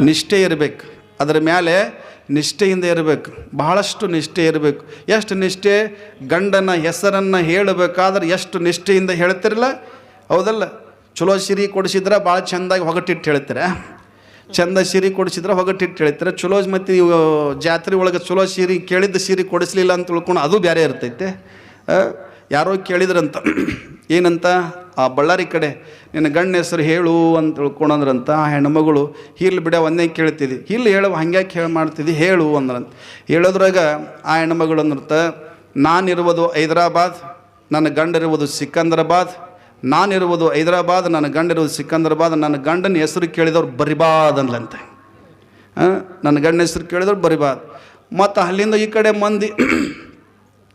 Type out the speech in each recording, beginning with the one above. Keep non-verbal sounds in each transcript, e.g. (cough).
ನಿಷ್ಠೆ ಇರಬೇಕು. ಅದರ ಮೇಲೆ ನಿಷ್ಠೆಯಿಂದ ಇರಬೇಕು. ಬಹಳಷ್ಟು ನಿಷ್ಠೆ ಇರಬೇಕು. ಎಷ್ಟು ನಿಷ್ಠೆ? ಗಂಡನ ಹೆಸರನ್ನು ಹೇಳಬೇಕಾದ್ರೆ ಎಷ್ಟು ನಿಷ್ಠೆಯಿಂದ ಹೇಳ್ತಿರಲ್ಲ? ಹೌದಲ್ಲ? ಚಲೋ ಸಿರಿ ಕೊಡಿಸಿದ್ರೆ ಭಾಳ ಚೆಂದಾಗಿ ಹೊಗಟಿಟ್ಟು ಹೇಳ್ತೀರ? ಚಂದ ಸೀರೆ ಕೊಡಿಸಿದ್ರೆ ಹೊಗಟಿಟ್ಟು ಹೇಳ್ತಾರೆ? ಚಲೋ ಮತ್ತು ಜಾತ್ರೆ ಒಳಗೆ ಚಲೋ ಸೀರೆ ಕೇಳಿದ್ದ ಸೀರೆ ಕೊಡಿಸ್ಲಿಲ್ಲ ಅಂತ ತಿಳ್ಕೊಂಡು ಅದು ಬೇರೆ ಇರ್ತೈತೆ. ಯಾರೋ ಕೇಳಿದ್ರಂತ, (clears throat) ಏನಂತ, ಆ ಬಳ್ಳಾರಿ ಕಡೆ, ನಿನ್ನ ಗಣ್ಣ ಹೆಸರು ಹೇಳು ಅಂತ ತಿಳ್ಕೊಂಡ್ರಂತ ಆ ಹೆಣ್ಮಗಳು ಹಿಲ್ ಬಿಡ ಒಂದೇ ಕೇಳ್ತಿದ್ದಿ. ಹಿಲ್ ಹೇಳುವ ಹಂಗ್ಯಾಕೆ ಹೇಳಿ ಮಾಡ್ತಿದ್ದಿ, ಹೇಳು, ಅಂದ್ರಂತ. ಹೇಳೋದ್ರಾಗ ಆ ಹೆಣ್ಮಗಳು ಅಂದ್ರಂತ, ನಾನಿರುವುದು ಹೈದರಾಬಾದ್, ನನ್ನ ಗಂಡರಿರುವುದು ಸಿಕಂದ್ರಾಬಾದ್, ನಾನಿರುವುದು ಹೈದರಾಬಾದ್, ನನ್ನ ಗಂಡಿರುವುದು ಸಿಕಂದ್ರಾಬಾದ್, ನನ್ನ ಗಂಡನ ಹೆಸರು ಕೇಳಿದವ್ರು ಬರಿಬಾದ್ ಅನ್ಲಂತೆ ನನ್ನ ಗಂಡನ ಹೆಸರು ಕೇಳಿದವ್ರು ಬರಿಬಾದ್. ಮತ್ತು ಅಲ್ಲಿಂದ ಈ ಕಡೆ ಮಂದಿ (clears throat)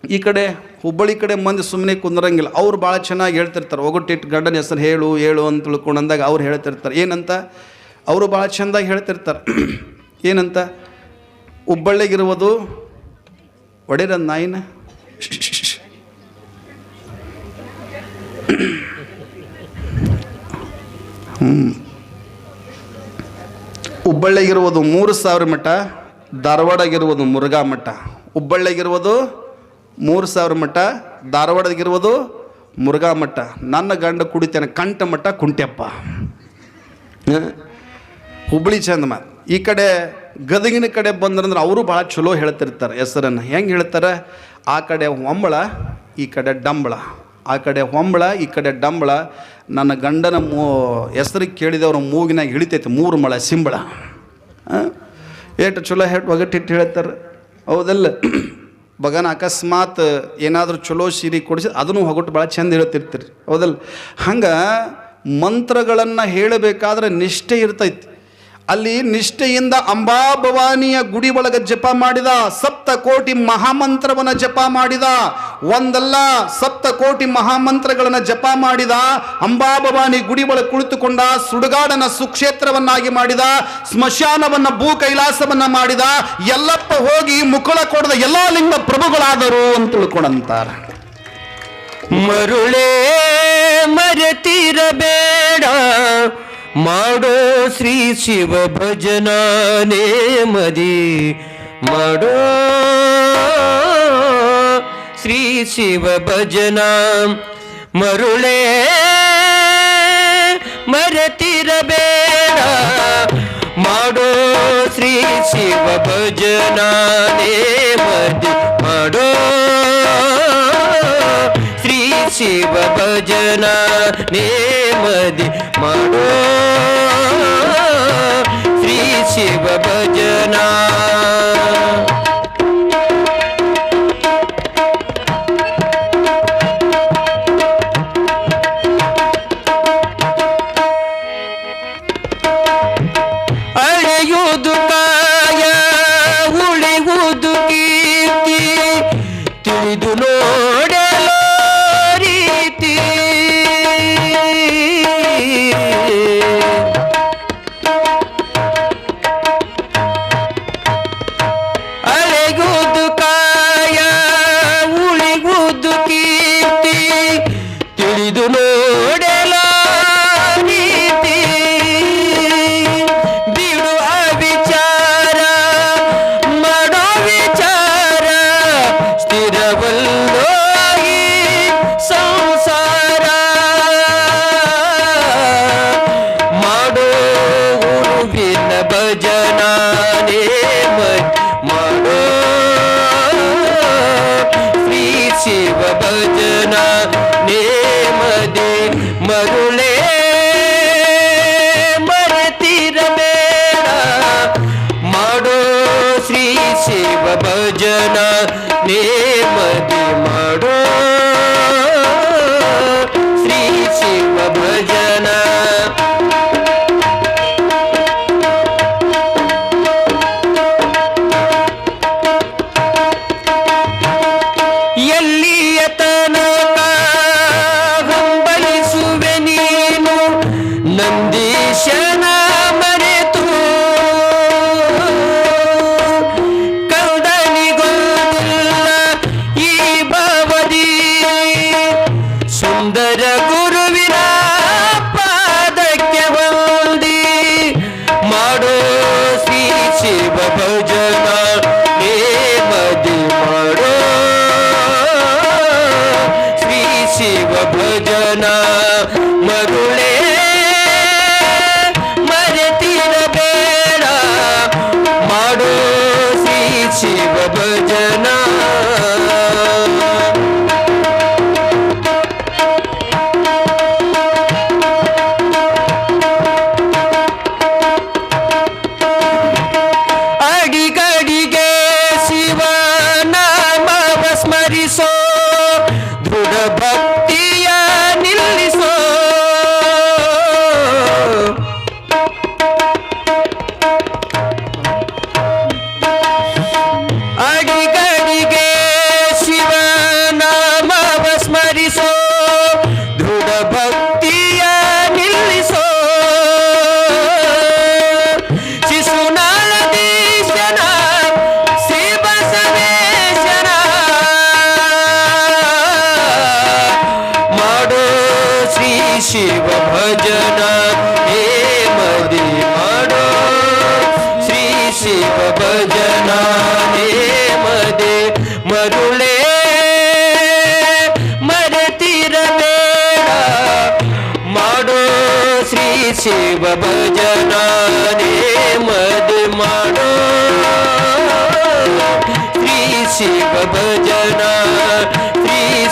ಈ ಕಡೆ ಹುಬ್ಬಳ್ಳಿ ಕಡೆ ಮಂದಿ ಸುಮ್ಮನೆ ಕುಂದ್ರಂಗಿಲ್ಲ. ಅವ್ರು ಭಾಳ ಚೆನ್ನಾಗಿ ಹೇಳ್ತಿರ್ತಾರೆ. ಒಗಟ್ಟಿಟ್ಟು ಗಂಡನ ಹೆಸರು ಹೇಳು ಹೇಳು ಅಂತ ತಿಳ್ಕೊಂಡು ಅಂದಾಗ ಅವ್ರು ಹೇಳ್ತಿರ್ತಾರೆ. ಏನಂತ? ಅವರು ಭಾಳ ಚೆಂದಾಗಿ ಹೇಳ್ತಿರ್ತಾರೆ. (clears throat) ಏನಂತ? ಹುಬ್ಬಳ್ಳಿಗಿರುವುದು ಒಡೆರ ನಾಯಿನ? (clears throat) ಹುಬ್ಬಳ್ಳಿಗಿರುವುದು ಮೂರು ಸಾವಿರ ಮಠ, ಧಾರವಾಡಗಿರುವುದು ಮುರುಘಾ ಮಠ. ಹುಬ್ಬಳ್ಳಿಗಿರುವುದು ಮೂರು ಸಾವಿರ ಮಠ ಧಾರವಾಡದಾಗಿರ್ಬೋದು ಮುರುಘಾ ಮಠ. ನನ್ನ ಗಂಡ ಕುಡಿತೇನೆ ಕಂಠ ಮಠ ಕುಂಟ್ಯಪ್ಪ? ಹುಬ್ಬಳ್ಳಿ ಚಂದ ಮಾತು. ಈ ಕಡೆ ಗದಗಿನ ಕಡೆ ಬಂದ್ರಂದ್ರೆ ಅವರು ಭಾಳ ಚಲೋ ಹೇಳ್ತಿರ್ತಾರೆ ಹೆಸರನ್ನು. ಹೆಂಗೆ ಹೇಳ್ತಾರೆ? ಆ ಕಡೆ ಹೊಂಬಳ, ಈ ಕಡೆ ಡಂಬಳ. ಆ ಕಡೆ ಹೊಂಬಳ, ಈ ಕಡೆ ಡಂಬಳ. ನನ್ನ ಗಂಡನ ಮೂ, ಹೆಸರು ಕೇಳಿದವ್ರ ಮೂಗಿನಾಗ ಹಿಡಿತೈತೆ ಮೂರು ಮಳ ಸಿಂಬಳ. ಏಟು ಚಲೋ ಹೇಟ್ ಒಗಟ್ಟಿಟ್ಟು ಹೇಳ್ತಾರೆ. ಹೌದಲ್ಲ? ಬಗನ ಅಕಸ್ಮಾತ್ ಏನಾದರೂ ಚಲೋ ಸೀರೆ ಕೊಡಿಸಿ, ಅದನ್ನು ಹೊಗಟ್ಟು ಭಾಳ ಚೆಂದ ಹೇಳ್ತಿರ್ತೀರಿ ಹೌದಲ್ಲ? ಹಂಗೆ ಮಂತ್ರಗಳನ್ನು ಹೇಳಬೇಕಾದ್ರೆ ನಿಷ್ಠೆ ಇರ್ತೈತಿ. ಅಲ್ಲಿ ನಿಷ್ಠೆಯಿಂದ ಅಂಬಾಭವಾನಿಯ ಗುಡಿ ಒಳಗೆ ಜಪ ಮಾಡಿದ, ಸಪ್ತ ಕೋಟಿ ಮಹಾಮಂತ್ರವನ್ನು ಜಪ ಮಾಡಿದ, ಒಂದಲ್ಲ, ಸಪ್ತ ಕೋಟಿ ಮಹಾಮಂತ್ರಗಳನ್ನು ಜಪ ಮಾಡಿದ, ಅಂಬಾಭವಾನಿ ಗುಡಿ ಒಳಗೆ ಕುಳಿತುಕೊಂಡ, ಸುಡುಗಾಡನ ಸುಕ್ಷೇತ್ರವನ್ನಾಗಿ ಮಾಡಿದ, ಸ್ಮಶಾನವನ್ನ ಭೂ ಕೈಲಾಸವನ್ನ ಮಾಡಿದ ಎಲ್ಲಪ್ಪ ಹೋಗಿ ಮುಕುಳ ಕೊಡದ ಎಲ್ಲಾ ಲಿಂಗ ಪ್ರಭುಗಳಾದರು ಅಂತ ತಿಳ್ಕೊಂಡಂತಾರೆ. ಮರುಳೇ ಮರೆತಿರಬೇಡ ಮಾಡೋ ಶ್ರೀ ಶಿವ ಭಜನಾನೇ ಮದಿ ಮಾಡೋ ಶ್ರೀ ಶಿವ ಭಜನ ಮರುಳೇ ಮರೆತಿರಬೇಡ ಮಾಡೋ ಶ್ರೀ ಶಿವ ಭಜನಾನೇ ಮದಿ ಮಾಡೋ ಶ್ರೀ ಶಿವ ಭಜನ ನೇಮದಿ ಮಾಡೋ ಶ್ರೀ ಶಿವ ಭಜನ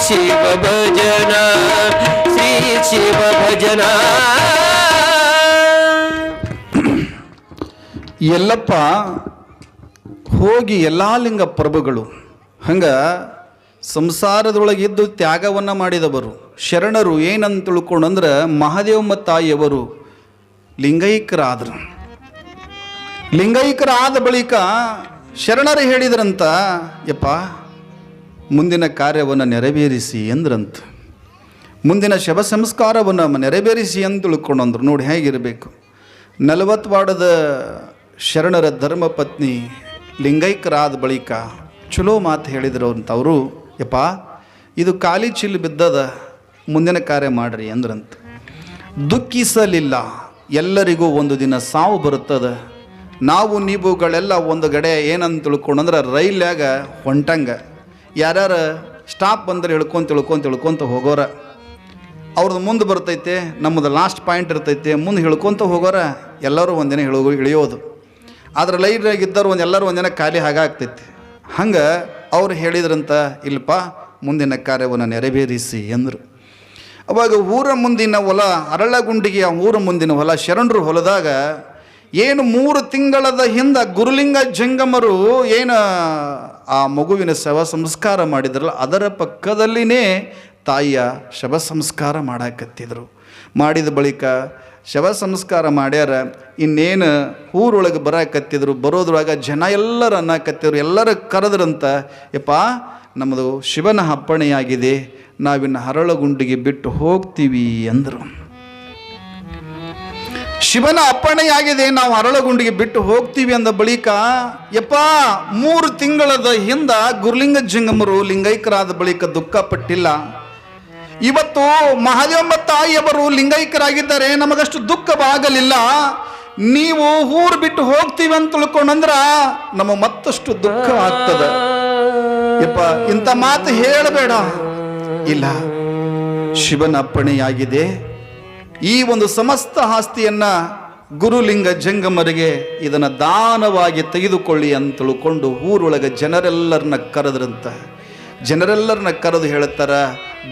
ಶಿವ ಭಜನ ಶ್ರೀ ಶಿವ ಭಜನ ಎಲ್ಲಪ್ಪ, ಹೋಗಿ ಎಲ್ಲ ಲಿಂಗ ಪ್ರಭುಗಳು, ಹಂಗ ಸಂಸಾರದೊಳಗಿದ್ದು ತ್ಯಾಗವನ್ನು ಮಾಡಿದವರು, ಶರಣರು ಏನಂತ ತಿಳ್ಕೊಂಡಂದ್ರೆ ಮಹಾದೇವಮ್ಮ ತಾಯಿಯವರು ಲಿಂಗೈಕ್ಯರಾದರು ಲಿಂಗೈಕ್ಯರಾದ ಬಳಿಕ ಶರಣರು ಹೇಳಿದ್ರಂತ, ಯಪ್ಪ ಮುಂದಿನ ಕಾರ್ಯವನ್ನು ನೆರವೇರಿಸಿ ಎಂದ್ರಂತ. ಮುಂದಿನ ಶವ ಸಂಸ್ಕಾರವನ್ನು ನೆರವೇರಿಸಿ ಅಂತ ತಿಳ್ಕೊಂಡಂದ್ರು ನೋಡಿ ಹೇಗಿರಬೇಕು. ನಲವತ್ತು ವಾರ್ಡದ ಶರಣರ ಧರ್ಮಪತ್ನಿ ಲಿಂಗೈಕ್ಯರಾದ ಬಳಿಕ ಚಲೋ ಮಾತು ಹೇಳಿದರು ಅಂತ ಅವರು. ಯಪ್ಪ, ಇದು ಖಾಲಿ ಚಿಲ್ಲು ಬಿದ್ದದ ಮುಂದಿನ ಕಾರ್ಯ ಮಾಡ್ರಿ ಅಂದ್ರಂತ ದುಃಖಿಸಲಿಲ್ಲ. ಎಲ್ಲರಿಗೂ ಒಂದು ದಿನ ಸಾವು ಬರುತ್ತದೆ. ನಾವು ನೀವುಗಳೆಲ್ಲ ಒಂದು ಗಡೆ ಏನಂತ ತಿಳ್ಕೊಂಡಂದ್ರೆ ರೈಲ್ಯಾಗ ಹೊಂಟಂಗ. ಯಾರ್ಯಾರ ಸ್ಟಾಪ್ ಬಂದ್ರೆ ಹೇಳ್ಕೊಂತ ತಿಳ್ಕೊಂತ ತಿಳ್ಕೊಂತ ಹೋಗೋರ. ಅವ್ರದ್ದು ಮುಂದೆ ಬರ್ತೈತೆ, ನಮ್ಮದು ಲಾಸ್ಟ್ ಪಾಯಿಂಟ್ ಇರ್ತೈತೆ, ಮುಂದೆ ಹೇಳ್ಕೊಂತ ಹೋಗೋರ, ಎಲ್ಲರೂ ಒಂದಿನ ಹೇಳ ಇಳಿಯೋದು ಆದ್ರೆ ಲೈನ್ಯಾಗ ಇದ್ದವ್ರು ಒಂದು ಎಲ್ಲರೂ ಒಂದಿನ ಖಾಲಿ ಹಾಗಾಗ್ತೈತಿ ಹಂಗೆ ಅವ್ರು ಹೇಳಿದ್ರಂತ, ಇಲ್ಲಪ್ಪ, ಮುಂದಿನ ಕಾರ್ಯವನ್ನು ನೆರವೇರಿಸಿ ಎಂದರು. ಅವಾಗ ಊರ ಮುಂದಿನ ಹೊಲ ಅರಳಗುಂಡಿಗೆ ಆ ಊರ ಮುಂದಿನ ಹೊಲ, ಶರಣರು ಹೊಲದಾಗ ಏನು ಮೂರು ತಿಂಗಳದ ಹಿಂದೆ ಗುರುಲಿಂಗ ಜಂಗಮರು ಏನು ಆ ಮಗುವಿನ ಶವ ಸಂಸ್ಕಾರ ಮಾಡಿದ್ರಲ್ಲ, ಅದರ ಪಕ್ಕದಲ್ಲಿನೇ ತಾಯಿಯ ಶವ ಸಂಸ್ಕಾರ ಮಾಡಾಕತ್ತಿದ್ರು. ಮಾಡಿದ ಬಳಿಕ ಶವ ಸಂಸ್ಕಾರ ಮಾಡ್ಯಾರ, ಇನ್ನೇನು ಊರೊಳಗೆ ಬರಾಕತ್ತಿದ್ರು, ಬರೋದ್ರೊಳಗೆ ಜನ ಎಲ್ಲರೂ ಅನ್ನಕತ್ತಿದ್ರು, ಎಲ್ಲರೂ ಕರೆದ್ರಂತ, ಯಪ್ಪ ನಮ್ಮದು ಶಿವನ ಅಪ್ಪಣೆಯಾಗಿದೆ ನಾವಿನ್ನು ಹರಳಗುಂಡಿಗೆ ಬಿಟ್ಟು ಹೋಗ್ತೀವಿ ಅಂದರು. ಶಿವನ ಅಪ್ಪಣೆಯಾಗಿದೆ, ನಾವು ಅರಳಗುಂಡಿಗೆ ಬಿಟ್ಟು ಹೋಗ್ತೀವಿ ಅಂದ ಬಳಿಕ, ಯಪ್ಪ, ಮೂರು ತಿಂಗಳದ ಹಿಂದ ಗುರುಲಿಂಗ ಜಂಗಮರು ಲಿಂಗೈಕ್ಯರಾದ ಬಳಿಕ ದುಃಖ ಪಟ್ಟಿಲ್ಲ. ಇವತ್ತು ಮಹಾದೇವಮ್ಮ ತಾಯಿಯವರು ಲಿಂಗೈಕ್ಯರಾಗಿದ್ದಾರೆ ನಮಗಷ್ಟು ದುಃಖವಾಗಲಿಲ್ಲ. ನೀವು ಊರು ಬಿಟ್ಟು ಹೋಗ್ತೀವಿ ಅಂತ ತಿಳ್ಕೊಂಡಂದ್ರ ನಮ್ಮ ಮತ್ತಷ್ಟು ದುಃಖ ಆಗ್ತದೆ ಯಪ್ಪ, ಇಂಥ ಮಾತು ಹೇಳಬೇಡ. ಇಲ್ಲ, ಶಿವನ ಅಪ್ಪಣೆಯಾಗಿದೆ ಈ ಒಂದು ಸಮಸ್ತ ಆಸ್ತಿಯನ್ನ ಗುರುಲಿಂಗ ಜಂಗಮರಿಗೆ ಇದನ್ನ ದಾನವಾಗಿ ತೆಗೆದುಕೊಳ್ಳಿ ಅಂತ ತಿಳ್ಕೊಂಡು ಊರೊಳಗೆ ಜನರೆಲ್ಲರನ್ನ ಕರೆದ್ರಂತ. ಜನರೆಲ್ಲರನ್ನ ಕರೆದು ಹೇಳುತ್ತಾರ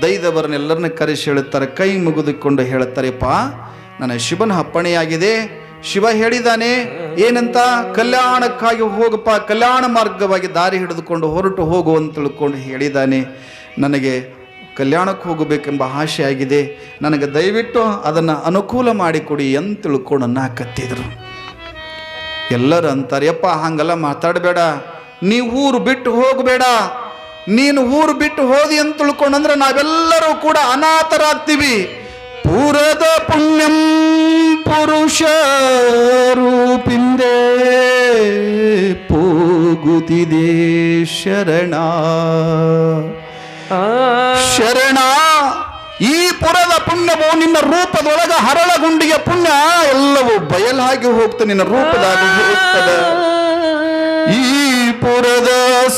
ದೈದವರನ್ನೆಲ್ಲರನ್ನ ಕರೆಸಿ ಹೇಳುತ್ತಾರೆ ಕೈ ಮುಗಿದುಕೊಂಡು ಹೇಳುತ್ತಾರೆಪ್ಪ ನನ್ನ ಶಿವನ ಅಪ್ಪಣೆಯಾಗಿದೆ. ಶಿವ ಹೇಳಿದಾನೆ, ಏನಂತ? ಕಲ್ಯಾಣಕ್ಕಾಗಿ ಹೋಗಪ್ಪ, ಕಲ್ಯಾಣ ಮಾರ್ಗವಾಗಿ ದಾರಿ ಹಿಡಿದುಕೊಂಡು ಹೊರಟು ಹೋಗು ಅಂತ ತಿಳ್ಕೊಂಡು ಹೇಳಿದಾನೆ. ನನಗೆ ಕಲ್ಯಾಣಕ್ಕೆ ಹೋಗಬೇಕೆಂಬ ಆಶೆ ಆಗಿದೆ ನನಗೆ ದಯವಿಟ್ಟು ಅದನ್ನು ಅನುಕೂಲ ಮಾಡಿಕೊಡಿ ಅಂತ ತಿಳ್ಕೊಂಡು ಕತ್ತಿದ್ರು. ಎಲ್ಲರೂ ಅಂತಾರೆ, ಯಪ್ಪ, ಹಂಗೆಲ್ಲ ಮಾತಾಡಬೇಡ. ನೀ ಊರು ಬಿಟ್ಟು ಹೋಗಬೇಡ. ನೀನು ಊರು ಬಿಟ್ಟು ಹೋದಿ ಅಂತ ತಿಳ್ಕೊಂಡಂದ್ರೆ ನಾವೆಲ್ಲರೂ ಕೂಡ ಅನಾಥರಾಗ್ತೀವಿ. ಪೂರದ ಪುಣ್ಯಂ ಪುರುಷ ರೂಪಿಂದೆ ಪೋಗುತ್ತಿದೆ ಶರಣ. ಶರಣ ಈ ಪುರದ ಪುಣ್ಯವು ನಿನ್ನ ರೂಪದೊಳಗ ಹರಳಗುಂಡಿಗೆ ಪುಣ್ಯ ಎಲ್ಲವೂ ಬಯಲಾಗಿ ಹೋಗ್ತದೆ ನಿನ್ನ ರೂಪದಾಗಿ ಹೋಗ್ತದೆ. ಈ ಪುರದ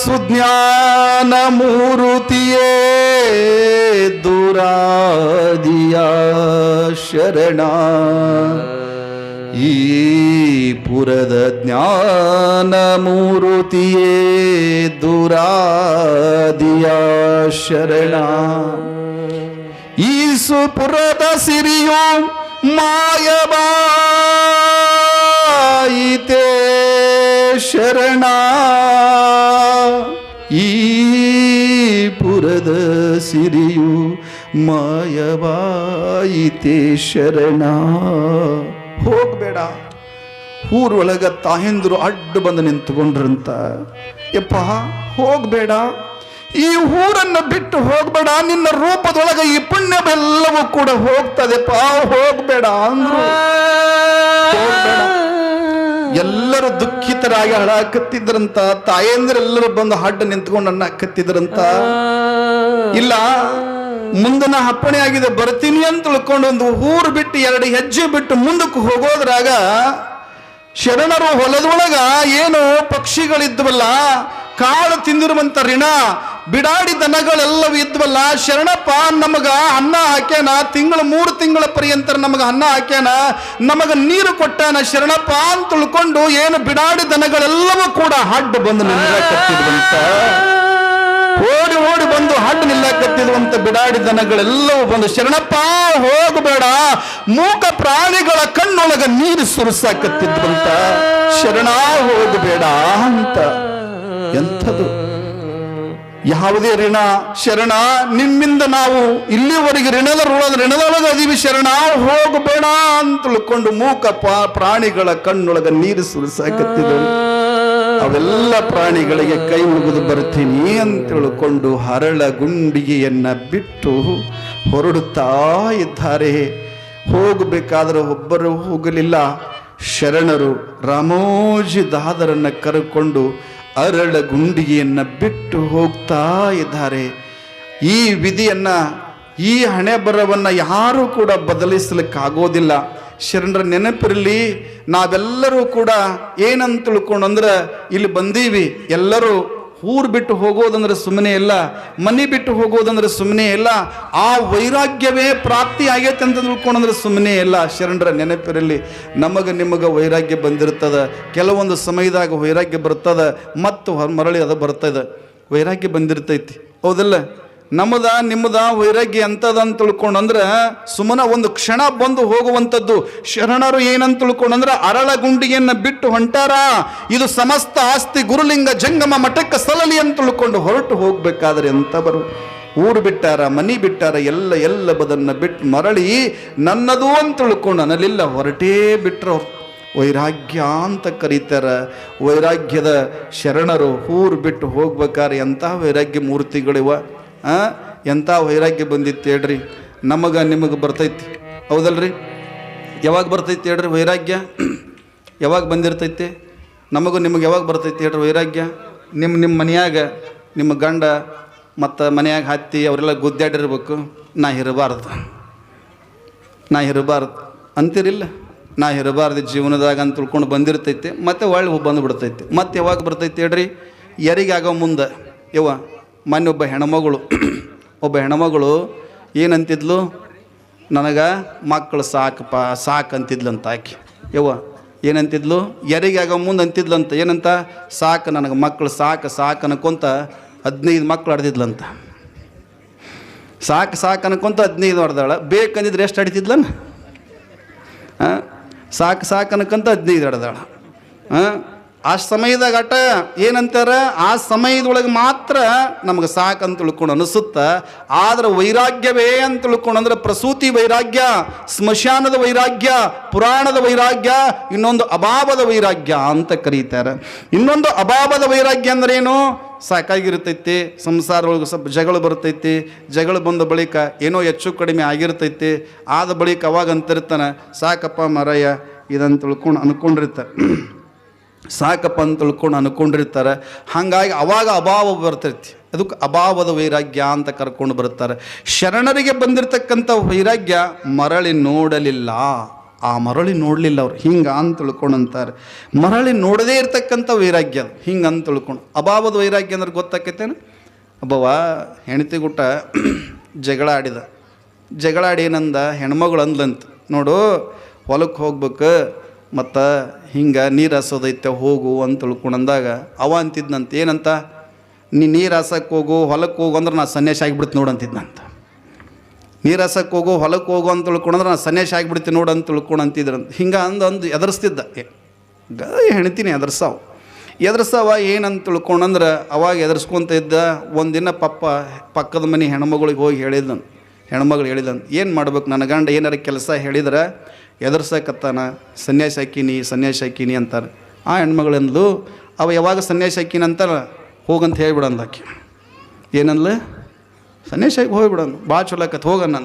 ಸುಜ್ಞಾನ ಮೂರುತಿಯೇ ದುರಾದಿಯ ಶರಣ. ಈ ಪುರದ ಜ್ಞಾನ ಮೂರುತಿಯೇ ದುರಾದಿಯ ಶರಣ. ಈ ಸುಪುರದ ಸಿರಿಯು ಮಾಯಬಾಯಿತೆ ಶರಣ. ಈ ಪುರದ ಸಿರಿಯು ಮಾಯಬಾಯಿತೆ ಶರಣ. ಹೋಗ್ಬೇಡ. ಊರೊಳಗ ತಾಯಂದ್ರು ಅಡ್ಡು ಬಂದು ನಿಂತುಕೊಂಡ್ರಂತ. ಯಪ್ಪ, ಹೋಗ್ಬೇಡ. ಈ ಊರನ್ನು ಬಿಟ್ಟು ಹೋಗ್ಬೇಡ. ನಿನ್ನ ರೂಪದೊಳಗೆ ಈ ಪುಣ್ಯವೆಲ್ಲವೂ ಕೂಡ ಹೋಗ್ತದೆಪ್ಪ ಹೋಗ್ಬೇಡ ಅಂದ್ರು. ಎಲ್ಲರೂ ದುಃಖಿತರಾಗಿ ಹಳಾಕತ್ತಿದ್ರಂತ. ತಾಯಂದ್ರೆಲ್ಲರೂ ಬಂದು ಹಡ್ಡ ನಿಂತ್ಕೊಂಡು ಅನ್ನ ಕತ್ತಿದ್ರಂತ ಇಲ್ಲ, ಮುಂದಿನ ಅಪ್ಪಣೆ ಆಗಿದೆ. ಬರ್ತೀನಿ ಅಂತ ತಿಳ್ಕೊಂಡು ಒಂದು ಊರು ಬಿಟ್ಟು ಎರಡು ಹೆಜ್ಜೆ ಬಿಟ್ಟು ಮುಂದಕ್ಕೆ ಹೋಗೋದ್ರಾಗ ಶರಣರು ಹೊಲದೊಳಗ ಏನು ಪಕ್ಷಿಗಳಿದ್ವಲ್ಲ, ಕಾಳು ತಿಂದಿರುವಂತ ಋಣ ಬಿಡಾಡಿ ದನಗಳೆಲ್ಲವೂ ಇದ್ವಲ್ಲ, ಶರಣಪ್ಪ ನಮಗ ಅನ್ನ ಹಾಕ್ಯಾನ, ತಿಂಗಳು ಮೂರು ತಿಂಗಳ ಪರ್ಯಂತರ ನಮಗ ಅನ್ನ ಹಾಕ್ಯಾನ, ನಮಗ ನೀರು ಕೊಟ್ಟಾನ, ಶರಣಪ್ಪ ಅಂತ ತಿಳ್ಕೊಂಡು ಏನು ಬಿಡಾಡಿ ದನಗಳೆಲ್ಲವೂ ಕೂಡ ಹಡ್ಡು ಬಂದು ನಿಲ್ಲಕತ್ತಿದ್ವಂತ ಓಡಿ ಓಡಿ ಬಂದು ಹಡ್ಡು ನಿಲ್ಲಕತ್ತಿರುವಂತ ಬಿಡಾಡಿ ದನಗಳೆಲ್ಲವೂ ಬಂದು ಶರಣಪ್ಪ, ಹೋಗಬೇಡ. ಮೂಕ ಪ್ರಾಣಿಗಳ ಕಣ್ಣೊಳಗ ನೀರು ಸುರಿಸಾಕತ್ತಿದ್ವಂತ ಶರಣ, ಹೋಗಬೇಡ ಅಂತ. ಎಂಥದು? ಯಾವುದೇ ಋಣ, ಶರಣ, ನಿಮ್ಮಿಂದ ನಾವು ಇಲ್ಲಿವರೆಗೆ ಋಣದ ಋಣದ ಋಣದೊಳಗ ಅದೀವಿ ಶರಣ, ಹೋಗಬೇಡ ಅಂತ ತಿಳ್ಕೊಂಡು ಮೂಕ ಪ್ರಾಣಿಗಳ ಕಣ್ಣೊಳಗ ನೀರು ಸುರಿಸಾಕತ್ತಿದ್ರು ಅವೆಲ್ಲ ಪ್ರಾಣಿಗಳಿಗೆ ಕೈ ಮುಗಿದು ಬರ್ತೀನಿ ಅಂತ ತಿಳ್ಕೊಂಡು ಹರಳ ಗುಂಡಿಗೆಯನ್ನ ಬಿಟ್ಟು ಹೊರಡುತ್ತಾ ಇದ್ದಾರೆ. ಹೋಗಬೇಕಾದ್ರೆ ಒಬ್ಬರು ಹೋಗಲಿಲ್ಲ. ಶರಣರು ರಾಮೋಜಿ ದಾದರನ್ನು ಕರೆಕೊಂಡು ಅರಳ ಗುಂಡಿಗೆಯನ್ನು ಬಿಟ್ಟು ಹೋಗ್ತಾ ಇದ್ದಾರೆ. ಈ ವಿಧಿಯನ್ನು, ಈ ಹಣೆ ಬರವನ್ನ ಯಾರೂ ಕೂಡ ಬದಲಿಸಲಿಕ್ಕಾಗೋದಿಲ್ಲ. ಶರಣರ ನೆನಪಿರಲಿ, ನಾವೆಲ್ಲರೂ ಕೂಡ ಏನಂತ ತಿಳ್ಕೊಂಡು ಅಂದ್ರೆ ಇಲ್ಲಿ ಬಂದೀವಿ. ಎಲ್ಲರೂ ಊರು ಬಿಟ್ಟು ಹೋಗೋದಂದ್ರೆ ಸುಮ್ಮನೆ ಇಲ್ಲ, ಮನೆ ಬಿಟ್ಟು ಹೋಗೋದಂದ್ರೆ ಸುಮ್ಮನೆ ಇಲ್ಲ, ಆ ವೈರಾಗ್ಯವೇ ಪ್ರಾಪ್ತಿ ಆಗೈತೆ ಅಂತ ತಿಳ್ಕೊಂಡಂದ್ರೆ ಸುಮ್ಮನೆ ಇಲ್ಲ. ಶರಣರ ನೆನಪಿರಲಿ, ನಮಗೆ ನಿಮಗೆ ವೈರಾಗ್ಯ ಬಂದಿರ್ತದೆ. ಕೆಲವೊಂದು ಸಮಯದಾಗ ವೈರಾಗ್ಯ ಬರ್ತದೆ, ಮತ್ತು ಮರಳಿ ಅದು ಬರ್ತದ ವೈರಾಗ್ಯ ಬಂದಿರ್ತೈತಿ. ಹೌದಲ್ಲ? ನಮ್ಮದ ನಿಮ್ಮದ ವೈರಾಗ್ಯ ಎಂಥದಂತ ಅಂತ ಸುಮ್ಮನೆ ಒಂದು ಕ್ಷಣ ಬಂದು ಹೋಗುವಂಥದ್ದು. ಶರಣರು ಏನಂತ ತಿಳ್ಕೊಂಡಂದ್ರೆ ಅರಳ ಗುಂಡಿಯನ್ನು ಬಿಟ್ಟು ಹೊಂಟಾರ. ಇದು ಸಮಸ್ತ ಆಸ್ತಿ ಗುರುಲಿಂಗ ಜಂಗಮ ಮಠಕ್ಕೆ ಸಲಲಿ ಅಂತ ತಿಳ್ಕೊಂಡು ಹೊರಟು ಹೋಗ್ಬೇಕಾದ್ರೆ ಬರು. ಊರು ಬಿಟ್ಟಾರ, ಮನಿ ಬಿಟ್ಟಾರ, ಎಲ್ಲ ಎಲ್ಲ ಬದನ್ನ ಬಿಟ್ಟು ಮರಳಿ ನನ್ನದು ಅಂತ ತಿಳ್ಕೊಂಡು ನನ್ನಲ್ಲಿಲ್ಲ ಹೊರಟೇ ಬಿಟ್ರು. ವೈರಾಗ್ಯ ಅಂತ ಕರೀತಾರ. ವೈರಾಗ್ಯದ ಶರಣರು ಊರು ಬಿಟ್ಟು ಹೋಗ್ಬೇಕಾದ್ರೆ ಎಂಥ ವೈರಾಗ್ಯ ಮೂರ್ತಿಗಳಿವ. ಎಂಥ ವೈರಾಗ್ಯ ಬಂದಿತ್ತು ಹೇಳ್ರಿ. ನಮಗೆ ನಿಮಗೆ ಬರ್ತೈತಿ. ಹೌದಲ್ರಿ? ಯಾವಾಗ ಬರ್ತೈತಿ ಹೇಳ್ರಿ ವೈರಾಗ್ಯ? ಯಾವಾಗ ಬಂದಿರ್ತೈತಿ? ನಮಗೂ ನಿಮಗೆ ಯಾವಾಗ ಬರ್ತೈತಿ ಹೇಳ್ರಿ ವೈರಾಗ್ಯ? ನಿಮ್ಮ ನಿಮ್ಮ ಮನೆಯಾಗ, ನಿಮ್ಮ ಗಂಡ ಮತ್ತು ಮನೆಯಾಗ ಹತ್ತಿ ಅವರೆಲ್ಲ ಗುದ್ದಾಡಿರ್ಬೇಕು. ನಾ ಇರಬಾರ್ದು. ನಾ ಇರಬಾರ್ದು. ಅಂತಿರಿಲ್ಲ. ನಾ ಇರಬಾರ್ದು. ಜೀವನದಾಗ ಅಂತ ತಿಳ್ಕೊಂಡು ಬಂದಿರ್ತೈತಿ. ಮತ್ತೆ ಒಳ್ಳೆ ಬಂದು ಬಿಡ್ತೈತಿ ಮತ್ತೆ ಯಾವಾಗ ಬರ್ತೈತಿ ಹೇಳ್ರಿ? ಆಗೋ ಮುಂದೆ. ಯವ್ವ ಮೊನ್ನೆ ಒಬ್ಬ ಹೆಣ್ಮಗಳು (clears throat) ಒಬ್ಬ ಹೆಣ್ಮಗಳು ಏನಂತಿದ್ಲು? ನನಗೆ ಮಕ್ಕಳು ಸಾಕಪ್ಪ ಸಾಕು ಅಂತಿದ್ಲಂತ ಆಕೆ. ಯವ್ವ, ಏನಂತಿದ್ಲು? ಯಾರಿಗಾಗೋ ಮುಂದೆ ಅಂತಿದ್ಲಂತ ಏನಂತ? ಸಾಕು ನನಗೆ ಮಕ್ಕಳು ಸಾಕು ಸಾಕು ಅನ್ಕೊಂತ ಹದಿನೈದು ಮಕ್ಕಳು ಹಡ್ದಿದ್ಲಂತ ಸಾಕು ಸಾಕು ಅನ್ಕೊಂತ ಹದಿನೈದು ಹೊಡೆದಾಳ ಬೇಕಂದಿದ್ರೆ ಎಷ್ಟು ಹಡಿತಿದ್ಲನ ಹಾಂ ಸಾಕು ಸಾಕು ಅನ್ಕೊಂತ ಹದಿನೈದು ಹೊಡೆದಾಳ ಹಾಂ ಆ ಸಮಯದಾಗ ಘಟ ಏನಂತಾರ? ಆ ಸಮಯದೊಳಗೆ ಮಾತ್ರ ನಮಗೆ ಸಾಕು ಅಂತ ತಿಳ್ಕೊಂಡು ಅನಿಸುತ್ತೆ. ಆದ್ರೆ ವೈರಾಗ್ಯವೇ ಅಂತ ತಿಳ್ಕೊಂಡು ಅಂದ್ರೆ ಪ್ರಸೂತಿ ವೈರಾಗ್ಯ, ಸ್ಮಶಾನದ ವೈರಾಗ್ಯ, ಪುರಾಣದ ವೈರಾಗ್ಯ, ಇನ್ನೊಂದು ಅಭಾವದ ವೈರಾಗ್ಯ ಅಂತ ಕರೀತಾರೆ. ಇನ್ನೊಂದು ಅಭಾವದ ವೈರಾಗ್ಯ ಅಂದ್ರೆ ಏನು? ಸಾಕಾಗಿರ್ತೈತಿ ಸಂಸಾರ ಒಳಗೆ ಸ್ವಲ್ಪ ಜಗಳ ಬರ್ತೈತಿ, ಜಗಳ ಬಂದ ಬಳಿಕ ಏನೋ ಹೆಚ್ಚು ಕಡಿಮೆ ಆಗಿರ್ತೈತಿ, ಆದ ಬಳಿಕ ಅವಾಗ ಅಂತಿರ್ತಾನೆ, ಸಾಕಪ್ಪ ಮರಯ್ಯ ಇದನ್ನು ತಿಳ್ಕೊಂಡು ಅನ್ಕೊಂಡಿರ್ತಾರೆ. ಸಾಕಪ್ಪ ಅಂತ ತಿಳ್ಕೊಂಡು ಅನ್ಕೊಂಡಿರ್ತಾರೆ. ಹಾಗಾಗಿ ಅವಾಗ ಅಭಾವ ಬರ್ತೈತಿ. ಅದಕ್ಕೆ ಅಭಾವದ ವೈರಾಗ್ಯ ಅಂತ ಕರ್ಕೊಂಡು ಬರ್ತಾರೆ ಶರಣರಿಗೆ ಬಂದಿರತಕ್ಕಂಥ ವೈರಾಗ್ಯ ಮರಳಿ ನೋಡಲಿಲ್ಲ. ಆ ಮರಳಿ ನೋಡಲಿಲ್ಲ ಅವ್ರು. ಹಿಂಗೆ ಅಂತ ತಿಳ್ಕೊಂಡು ಅಂತಾರೆ. ಮರಳಿ ನೋಡದೇ ಇರ್ತಕ್ಕಂಥ ವೈರಾಗ್ಯ ಅದು. ಹಿಂಗೆ ಅಂತ ತಿಳ್ಕೊಂಡು. ಅಭಾವದ ವೈರಾಗ್ಯ ಅಂದ್ರೆ ಗೊತ್ತಾಕೈತೇನು? ಒಬ್ಬವ ಹೆಂಡತಿ ಗುಟ್ಟ (clears throat) ಜಗಳ ಆಡಿದ. ಜಗಳ ಆಡಿ ಏನಂದ? ಹೆಣ್ಮಗಳು ಅಂದ್ಲಂತ. ನೋಡು ಹೊಲಕ್ಕೆ ಹೋಗ್ಬೇಕು, ಮತ್ತು ಹಿಂಗೆ ನೀರು ಹಸೋದೈತೆ ಹೋಗು ಅಂತ ತಿಳ್ಕೊಂಡಂದಾಗ ಅವ ಅಂತಿದ್ನಂತ, ಏನಂತ? ನೀ ನೀರು ಹಸಕ್ಕೆ ಹೋಗು ಹೊಲಕ್ಕೆ ಹೋಗು ಅಂದ್ರೆ ನಾ ಸನ್ಯಾಸ ಆಗಿಬಿಡ್ತು ನೋಡು ಅಂತಿದ್ನಂತ. ನೀರು ಹಸಕ್ಕೆ ಹೋಗು ಹೊಲಕ್ಕೆ ಹೋಗು ಅಂತ ತಿಳ್ಕೊಂಡಂದ್ರೆ ನಾನು ಸನ್ಯಾಸ ಆಗಿಬಿಡ್ತೀನಿ ನೋಡು ಅಂತ ತಿಳ್ಕೊಂಡಂತಿದ್ರಂತ ಹಿಂಗೆ ಅಂದು ಅಂದು ಎದುರಿಸ್ತಿದ್ದ. ಹೆಣ್ತೀನಿ ಎದುರ್ಸಾವ. ಎದರ್ಸವ ಏನಂತ ತಿಳ್ಕೊಂಡಂದ್ರೆ ಅವಾಗ ಎದರ್ಸ್ಕೊತ ಇದ್ದ ಒಂದಿನ ಪಪ್ಪ ಪಕ್ಕದ ಮನೆ ಹೆಣ್ಮಗಳಿಗೆ ಹೋಗಿ ಹೇಳಿದ್ದಂತ ಹೆಣ್ಮಗಳು ಹೇಳಿದಂತ ಏನು ಮಾಡ್ಬೇಕು ನನ್ನ ಗಂಡ ಏನಾರ ಕೆಲಸ ಹೇಳಿದ್ರೆ ಎದುರ್ಸಕತ್ತಾನ ಸನ್ಯಾಸ ಹಾಕಿನಿ ಸನ್ಯಾಸ ಹಾಕಿನಿ ಅಂತಾರೆ. ಆ ಹೆಣ್ಮಗಳಂದ್ಲು ಅವ ಯಾವಾಗ ಸನ್ಯಾಸ ಹಾಕಿನ ಅಂತಾರ? ಹೋಗಂತ ಹೇಳ್ಬಿಡಂದ ಏನಂದ್ಲ ಏನಂದ್ಲು? ಸನ್ಯಾಸಾಗಿ ಹೋಗ್ಬಿಡೋನು ಭಾಳ ಚಲೋ ಆಕತ್ ಹೋಗಣ್ಣ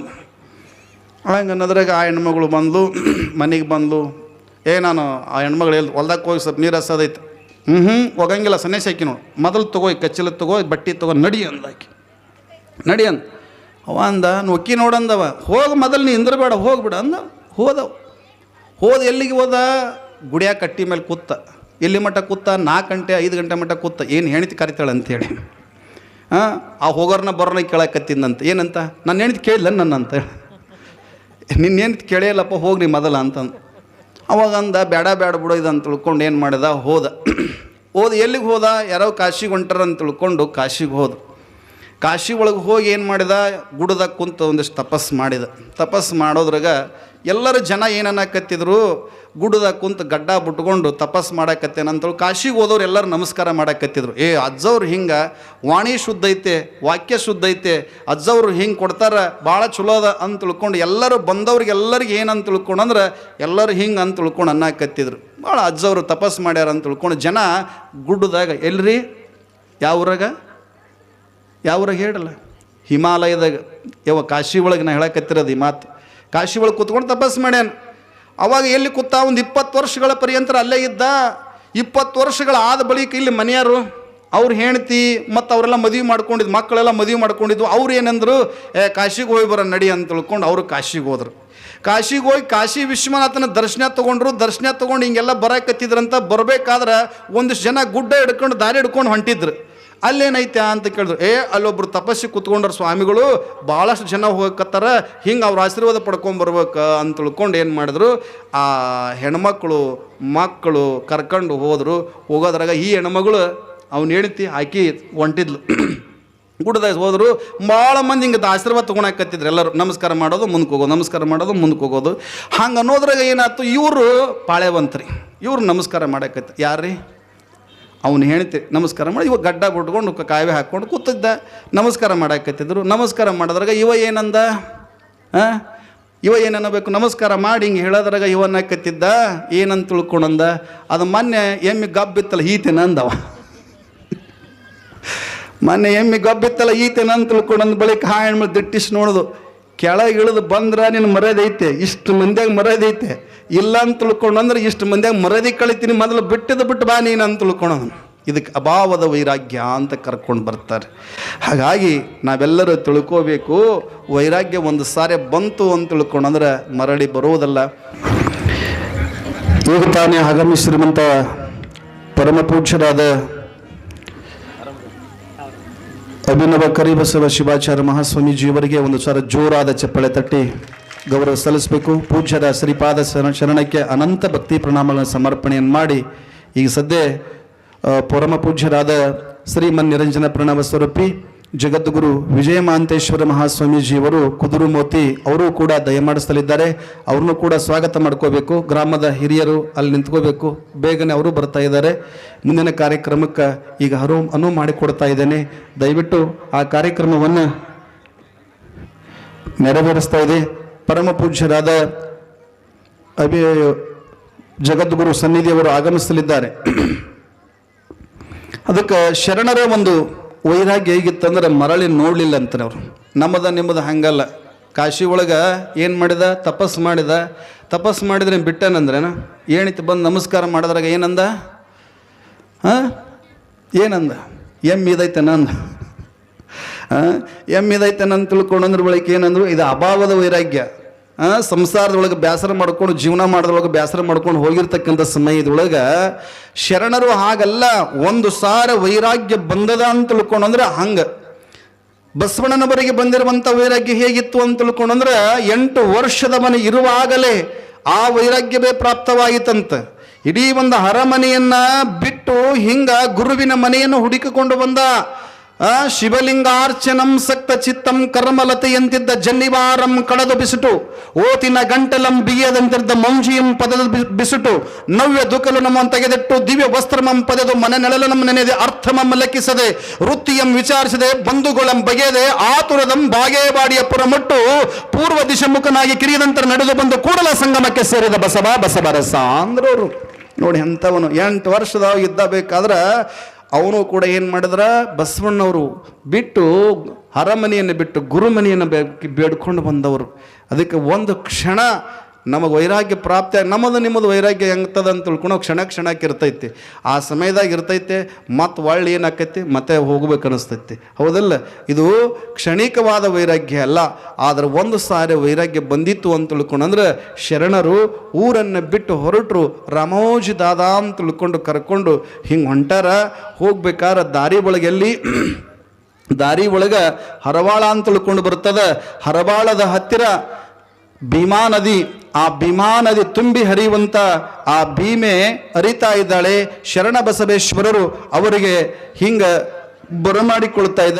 ಹಂಗೆ ಅನ್ನೋದ್ರಾಗ ಆ ಹೆಣ್ಮಗಳು ಬಂದ್ಲು, (clears throat) ಮನೆಗೆ ಬಂದ್ಲು. ಏ ನಾನು ಆ ಹೆಣ್ಮಗಳು ಎಲ್ಲಿ ಹೊಲ್ದಾಗ ಹೋಗಿ ಸ್ವಲ್ಪ ನೀರು ಹಸೋದೈತೆ ಹ್ಞೂ ಹ್ಞೂ ಹೋಗಂಗಿಲ್ಲ ಸನ್ಯಾಸ ಹಾಕಿ ನೋಡು. ಮೊದಲು ತಗೋ, ಈ ಕಚ್ಚಲ ತಗೋ ಬಟ್ಟೆ ತಗೋ, ನಡಿ ಅಂದಾಕಿ ನಡಿ ಅಂದ. ಅವ ಅಂದ ನೊಕ್ಕಿ ನೋಡಂದವ. ಹೋಗಿ ಮೊದಲು ನೀ ಇಂದ್ರಬೇಡ ಹೋಗ್ಬಿಡ ಅಂದ. ಹೋದವ. ಹೋದ ಎಲ್ಲಿಗೆ ಹೋದ? ಗುಡಿಯ ಕಟ್ಟಿ ಮೇಲೆ ಕೂತ. ಎಲ್ಲಿ ಮಟ್ಟ ಕೂತ? ನಾಲ್ಕು ಗಂಟೆ, ಐದು ಗಂಟೆ ಮಟ್ಟ ಕೂತ. ಏನು ಹೆಣಿತಿ ಕರಿತಾಳೆ ಅಂತೇಳಿ ಹಾಂ ಆ ಹೋಗೋರ್ನ ಬರೋನ ಕೇಳಕತ್ತಿದ್ದಂತ ಏನಂತ? ನನ್ನ ಹೆಣಿತಿ ಕೇಳಿಲ್ಲ, ನನ್ನಂತ. ನಿನ್ನ ಹೆಣಿತಿ ಕೇಳಿಯಲ್ಲಪ್ಪ ಹೋಗ್ರಿ ಮೊದಲ ಅಂತಂದು ಅವಾಗ ಅಂದ ಬೇಡ ಬೇಡ ಬಿಡೋ ಇದು ಅಂತ ತಿಳ್ಕೊಂಡು ಏನು ಮಾಡಿದ? ಹೋದ. ಹೋದ ಎಲ್ಲಿಗೆ ಹೋದ? ಯಾರೋ ಕಾಶಿಗೆ ಹೊಂಟರ ಅಂತ ತಿಳ್ಕೊಂಡು ಕಾಶಿಗೆ ಹೋದ. ಕಾಶಿ ಒಳಗೆ ಹೋಗಿ ಏನು ಮಾಡಿದ? ಗುಡದಾಗ ಕುಂತ ಒಂದಿಷ್ಟು ತಪಸ್ಸು ಮಾಡಿದ. ತಪಸ್ಸು ಮಾಡೋದ್ರಾಗ ಎಲ್ಲರ ಜನ ಏನನ್ನಕತ್ತಿದ್ರು? ಗುಡ್ಡದಾಗ ಕುಂತ ಗಡ್ಡ ಬಿಟ್ಕೊಂಡು ತಪಸ್ ಮಾಡಕತ್ತೇನೆ ಅಂತೇಳಿ ಕಾಶಿಗೆ ಹೋದವ್ರು ಎಲ್ಲರೂ ನಮಸ್ಕಾರ ಮಾಡಕತ್ತಿದ್ರು. ಏ, ಅಜ್ಜವ್ರು ಹಿಂಗೆ ವಾಣಿ ಶುದ್ಧ ಐತೆ, ವಾಕ್ಯ ಶುದ್ಧ ಐತೆ, ಅಜ್ಜವ್ರು ಹಿಂಗೆ ಕೊಡ್ತಾರ, ಭಾಳ ಚಲೋ ಅದ ಅಂತ ತಿಳ್ಕೊಂಡು ಎಲ್ಲರೂ ಬಂದವ್ರಿಗೆ ಎಲ್ಲರಿಗೆ ಏನಂತ ತಿಳ್ಕೊಂಡು ಅಂದ್ರೆ ಎಲ್ಲರೂ ಹಿಂಗೆ ಅಂತ ತಿಳ್ಕೊಂಡು ಅನ್ನಕತ್ತಿದ್ರು. ಭಾಳ ಅಜ್ಜವ್ರು ತಪಸ್ ಮಾಡ್ಯಾರ ಅಂತ ತಿಳ್ಕೊಂಡು ಜನ ಗುಡ್ಡದಾಗ, ಎಲ್ರಿ? ಯಾವ ಊರಾಗ? ಯಾವ ಊರಾಗ ಹೇಳಲ್ಲ ಹಿಮಾಲಯದಾಗ. ಯಾವ ಕಾಶಿ ಒಳಗೆ ನಾ ಹೇಳಕತ್ತಿರೋದು ಈ ಮಾತು. ಕಾಶಿ ಒಳಗೆ ಕೂತ್ಕೊಂಡು ತಪಸ್ಸು ಮಾಡ್ಯಾನ. ಅವಾಗ ಎಲ್ಲಿ ಕೂತ ಒಂದು ಇಪ್ಪತ್ತು ವರ್ಷಗಳ ಪರ್ಯಂತರ ಅಲ್ಲೇ ಇದ್ದ. ಇಪ್ಪತ್ತು ವರ್ಷಗಳ ಆದ ಬಳಿಕ ಇಲ್ಲಿ ಮನೆಯವರು ಅವ್ರು ಹೆಂಡ್ತಿ ಮತ್ತು ಅವರೆಲ್ಲ ಮದುವೆ ಮಾಡ್ಕೊಂಡಿದ್ದು ಮಕ್ಕಳೆಲ್ಲ ಮದುವೆ ಮಾಡ್ಕೊಂಡಿದ್ವು. ಅವ್ರು ಏನಂದ್ರು, ಏ, ಕಾಶಿಗೆ ಹೋಗಿ ಬರೋ ನಡಿ ಅಂತ ತಿಳ್ಕೊಂಡು ಅವರು ಕಾಶಿಗೆ ಹೋದರು. ಕಾಶಿಗೆ ಹೋಗಿ ಕಾಶಿ ವಿಶ್ವನಾಥನ ದರ್ಶನ ತೊಗೊಂಡ್ರು. ದರ್ಶನ ತೊಗೊಂಡು ಹಿಂಗೆಲ್ಲ ಬರಕತ್ತಿದ್ರಂತ ಬರಬೇಕಾದ್ರೆ ಒಂದಿಷ್ಟು ಜನ ಗುಡ್ಡ ಹಿಡ್ಕೊಂಡು ದಾರಿ ಹಿಡ್ಕೊಂಡು ಹೊಂಟಿದ್ರು. ಅಲ್ಲೇನೈತೆ ಅಂತ ಕೇಳಿದ್ರು. ಏ, ಅಲ್ಲೊಬ್ರು ತಪಸ್ಸಿ ಕುತ್ಕೊಂಡ್ರ ಸ್ವಾಮಿಗಳು ಭಾಳಷ್ಟು ಜನ ಹೋಗಕತ್ತಾರ, ಹಿಂಗೆ ಅವ್ರ ಆಶೀರ್ವಾದ ಪಡ್ಕೊಂಬರ್ಬೇಕು ಅಂತ ತಿಳ್ಕೊಂಡು ಏನು ಮಾಡಿದ್ರು. ಆ ಹೆಣ್ಮಕ್ಳು, ಮಕ್ಕಳು ಕರ್ಕೊಂಡು ಹೋದರು. ಹೋಗೋದ್ರಾಗ ಈ ಹೆಣ್ಮಗಳು ಅವ್ನು ಹೇಳ್ತಿ ಆಕಿ ಹೊಂಟಿದ್ಲು ಗುಡ್ಡದಾಗ ಹೋದರು. ಭಾಳ ಮಂದಿ ಹಿಂಗೆ ಆಶೀರ್ವಾದ ತೊಗೊಳಕತ್ತಿದ್ರು ಎಲ್ಲರೂ. ನಮಸ್ಕಾರ ಮಾಡೋದು ಮುಂದಕ್ಕೆ ಹೋಗೋದು, ನಮಸ್ಕಾರ ಮಾಡೋದು ಮುಂದಕ್ಕೆ ಹೋಗೋದು. ಹಂಗೆ ಅನ್ನೋದ್ರಾಗ ಏನಾಯ್ತು, ಇವರು ಪಾಳೆವಂತ್ರಿ. ಇವ್ರು ನಮಸ್ಕಾರ ಮಾಡಕತ್ತೆ. ಯಾರ್ರೀ? ಅವನು ಹೇಳ್ತಿ ನಮಸ್ಕಾರ ಮಾಡಿ ಇವ ಗಡ್ಡ ಬಿಟ್ಕೊಂಡು ಕಾಯಿವೆ ಹಾಕ್ಕೊಂಡು ಕೂತಿದ್ದ. ನಮಸ್ಕಾರ ಮಾಡಾಕತ್ತಿದ್ರು. ನಮಸ್ಕಾರ ಮಾಡಿದ್ರಾಗ ಇವ ಏನಂದ? ಹಾಂ ಇವ ಏನನ್ನಬೇಕು? ನಮಸ್ಕಾರ ಮಾಡಿ ಹಿಂಗೆ ಹೇಳೋದ್ರಾಗ ಇವನ್ನಕತ್ತಿದ್ದ ಏನಂತ ತಿಳ್ಕೊಂಡಂದ? ಅದು ಮೊನ್ನೆ ಎಮ್ಮಿ ಗಬ್ಬಿತ್ತಲ್ಲ, ಈತೇನ ಅಂದವ. ಮೊನ್ನೆ ಎಮ್ಮಿ ಗಬ್ಬಿತ್ತಲ್ಲ, ಈತೇನ ಅಂತ ತಿಳ್ಕೊಂಡಂದ ಬಳಿಕ ಹಾ ಹೆಣ್ಮಳು ದಿಟ್ಟಿಸ್ ನೋಡೋದು. ಕೆಳಗೆ ಇಳಿದು ಬಂದ್ರೆ ನಿನ್ನ ಮರ್ಯಾದೆ ಐತೆ, ಇಷ್ಟು ಮಂದ್ಯಾಗ ಮರ್ಯಾದೆ ಐತೆ. ಇಲ್ಲ ಅಂತ ತಿಳ್ಕೊಂಡು ಅಂದ್ರೆ ಇಷ್ಟು ಮಂದ್ಯಾಗ ಮರ್ಯಾದೆ ಕಳಿತೀನಿ, ಮೊದಲು ಬಿಟ್ಟಿದ್ದು ಬಿಟ್ಟು ಬಾ ನೀನು ಅಂತ ತಿಳ್ಕೊಳೋನು ಇದಕ್ಕೆ ಅಭಾವದ ವೈರಾಗ್ಯ ಅಂತ ಕರ್ಕೊಂಡು ಬರ್ತಾರೆ. ಹಾಗಾಗಿ ನಾವೆಲ್ಲರೂ ತಿಳ್ಕೋಬೇಕು, ವೈರಾಗ್ಯ ಒಂದು ಸಾರಿ ಬಂತು ಅಂತ ತಿಳ್ಕೊಂಡಂದ್ರೆ ಮರಳಿ ಬರುವುದಲ್ಲ. ಈಗ ತಾನೇ ಆಗಮಿಸಿರುವಂಥ ಪರಮ ಪೂಜ್ಯರಾದ ಅಭಿನವ ಕರಿಬಸವ ಶಿವಾಚಾರ್ಯ ಮಹಾಸ್ವಾಮೀಜಿಯವರಿಗೆ ಒಂದು ಸಾರ ಜೋರಾದ ಚಪ್ಪಳೆ ತಟ್ಟಿ ಗೌರವ ಸಲ್ಲಿಸಬೇಕು. ಪೂಜ್ಯರ ಶ್ರೀಪಾದ ಶರಣ ಶರಣಕ್ಕೆ ಅನಂತ ಭಕ್ತಿ ಪ್ರಣಾಮಗಳನ್ನು ಸಮರ್ಪಣೆಯನ್ನು ಮಾಡಿ ಈಗ ಸದ್ಯ ಪರಮ ಪೂಜ್ಯರಾದ ಶ್ರೀಮನ್ ನಿರಂಜನ ಪ್ರಣವ ಸ್ವರೂಪಿ ಜಗದ್ಗುರು ವಿಜಯ ಮಹಾಂತೇಶ್ವರ ಮಹಾಸ್ವಾಮೀಜಿಯವರು ಕುದುರು ಮೋತಿ, ಅವರು ಕೂಡ ದಯಮಾಡಿಸಲಿದ್ದಾರೆ ಅವ್ರನ್ನೂ ಕೂಡ ಸ್ವಾಗತ ಮಾಡ್ಕೋಬೇಕು. ಗ್ರಾಮದ ಹಿರಿಯರು ಅಲ್ಲಿ ನಿಂತ್ಕೋಬೇಕು. ಬೇಗನೆ ಅವರು ಬರ್ತಾ ಇದ್ದಾರೆ. ಮುಂದಿನ ಕಾರ್ಯಕ್ರಮಕ್ಕೆ ಈಗ ಅರು ಅನುವು ಮಾಡಿಕೊಡ್ತಾ ಇದ್ದೇನೆ. ದಯವಿಟ್ಟು ಆ ಕಾರ್ಯಕ್ರಮವನ್ನು ನೆರವೇರಿಸ್ತಾ ಇದೆ. ಪರಮ ಪೂಜ್ಯರಾದ ಅಭಿ, ಜಗದ್ಗುರು ಸನ್ನಿಧಿಯವರು ಆಗಮಿಸಲಿದ್ದಾರೆ. ಅದಕ್ಕೆ ಶರಣರ ಒಂದು ವೈರಾಗ್ಯ ಹೇಗಿತ್ತಂದ್ರೆ ಮರಳಿ ನೋಡಲಿಲ್ಲ ಅಂತಾರೆ ಅವರು. ನಮ್ಮದ ನಿಮ್ಮದು ಹಂಗಲ್ಲ. ಕಾಶಿ ಒಳಗೆ ಏನು ಮಾಡಿದ? ತಪಸ್ಸು ಮಾಡಿದ. ತಪಸ್ಸು ಮಾಡಿದ್ರೆ ಬಿಟ್ಟನಂದ್ರೇನ ಏನಿತ್ತು ಬಂದು ನಮಸ್ಕಾರ ಮಾಡಿದ್ರಾಗ ಏನಂದ? ಹಾಂ? ಏನಂದ? ಇದೈತೆ ನಂದ ತಿಳ್ಕೊಂಡಂದ್ರ ಬಳಿಕ ಏನಂದ್ರು, ಇದು ಅಭಾವದ ವೈರಾಗ್ಯ. ಸಂಸಾರದೊಳಗೆ ಬೇಸರ ಮಾಡ್ಕೊಂಡು, ಜೀವನ ಮಾಡೋದ್ರೊಳಗೆ ಬೇಸರ ಮಾಡ್ಕೊಂಡು ಹೋಗಿರ್ತಕ್ಕಂಥ ಸಮಯದೊಳಗೆ ಶರಣರು ಹಾಗಲ್ಲ, ಒಂದು ಸಾರ ವೈರಾಗ್ಯ ಬಂದದ ಅಂತ ತಿಳ್ಕೊಂಡು ಅಂದ್ರೆ ಹಂಗೆ ಬಸವಣ್ಣನವರಿಗೆ ಬಂದಿರುವಂಥ ವೈರಾಗ್ಯ ಹೇಗಿತ್ತು ಅಂತ ತಿಳ್ಕೊಂಡಂದ್ರೆ, ಎಂಟು ವರ್ಷದ ಮನೆ ಇರುವಾಗಲೇ ಆ ವೈರಾಗ್ಯವೇ ಪ್ರಾಪ್ತವಾಯಿತಂತ. ಇಡೀ ಒಂದು ಅರಮನೆಯನ್ನ ಬಿಟ್ಟು ಹಿಂಗ ಗುರುವಿನ ಮನೆಯನ್ನು ಹುಡುಕಿಕೊಂಡು ಬಂದ ಆ, ಶಿವಲಿಂಗಾರ್ಚನಂ ಸಕ್ತ ಚಿತ್ತಂ ಕರ್ಮಲತೆಯಂತಿದ್ದ ಜನ್ನಿವಾರಂ ಕಳೆದು ಬಿಸುಟು. ಓತಿನ ಗಂಟಲಂ ಬಿಯದಂತಿದ್ದ ಮಂಜಿಯಂ ಪದದ ಬಿಸುಟು. ನವ್ಯ ದುಃಖಲು ನಮ್ಮ ತೆಗೆದಿಟ್ಟು ದಿವ್ಯ ವಸ್ತ್ರಮಂ ಪದೆದು ಮನೆ ನೆಳಲನಂ ನೆನೆದೆ ಅರ್ಥಮಂ ಲೆಕ್ಕಿಸದೆ, ವೃತ್ತಿಯಂ ವಿಚಾರಿಸದೆ, ಬಂಧುಗಳಂ ಬಗೆದೆ ಆತುರದಂ ಬಾಗೇವಾಡಿಯ ಪುರಮಟ್ಟು, ಪೂರ್ವ ದಿಶಮುಖನಾಗಿ ಕಿರಿಯದಂತರ ನಡೆದು ಬಂದು ಕೂಡಲ ಸಂಗಮಕ್ಕೆ ಸೇರಿದ ಬಸವ ಬಸವರಸ ಅಂದ್ರವರು ನೋಡಿ ಎಂಥವನು. ಎಂಟು ವರ್ಷದ ಇದ್ದ ಬೇಕಾದ್ರೆ ಅವನು ಕೂಡ ಏನು ಮಾಡಿದ್ರ ಬಸವಣ್ಣವರು ಬಿಟ್ಟು ಅರಮನೆಯನ್ನು ಬಿಟ್ಟು ಗುರುಮನೆಯನ್ನು ಬೇಡ್ಕೊಂಡು ಬಂದವರು. ಅದಕ್ಕೆ ಒಂದು ಕ್ಷಣ ನಮಗೆ ವೈರಾಗ್ಯ ಪ್ರಾಪ್ತಿ ನಮ್ಮದು ನಿಮ್ಮದು ವೈರಾಗ್ಯ ಹೆಂಗ್ತದ ಅಂತ ತಿಳ್ಕೊಳೋ ಕ್ಷಣ ಕ್ಷಣಕ್ಕೆ ಇರ್ತೈತಿ. ಆ ಸಮಯದಾಗ ಇರ್ತೈತೆ, ಮತ್ತು ಒಳ್ಳೆ ಏನಾಕೈತಿ, ಮತ್ತೆ ಹೋಗ್ಬೇಕು ಅನಿಸ್ತೈತಿ. ಹೌದಲ್ಲ? ಇದು ಕ್ಷಣಿಕವಾದ ವೈರಾಗ್ಯ ಅಲ್ಲ. ಆದರೆ ಒಂದು ಸಾರಿ ವೈರಾಗ್ಯ ಬಂದಿತ್ತು ಅಂತ ತಿಳ್ಕೊಂಡಂದ್ರೆ ಶರಣರು ಊರನ್ನು ಬಿಟ್ಟು ಹೊರಟರು, ರಾಮೋಜಿ ದಾದಾ ಅಂತ ತಿಳ್ಕೊಂಡು ಕರ್ಕೊಂಡು ಹಿಂಗೆ ಹೊಂಟಾರ, ಹೋಗ್ಬೇಕಾದ್ರೆ ದಾರಿ ಒಳಗೆಲ್ಲಿ ದಾರಿ ಒಳಗೆ ಹರವಾಳ ಅಂತ ತಿಳ್ಕೊಂಡು ಬರ್ತದೆ. ಹರವಾಳದ ಹತ್ತಿರ ಭೀಮಾ ನದಿ, ಆ ಭೀಮಾ ನದಿ ತುಂಬಿ ಹರಿಯುವಂತ ಆ ಭೀಮೆ ಹರಿತಾ ಇದ್ದಾಳೆ. ಶರಣ ಬಸವೇಶ್ವರರು ಅವರಿಗೆ ಹಿಂಗೆ ಬರಮಾಡಿಕೊಳ್ತಾ ಇದ್ದಾರೆ.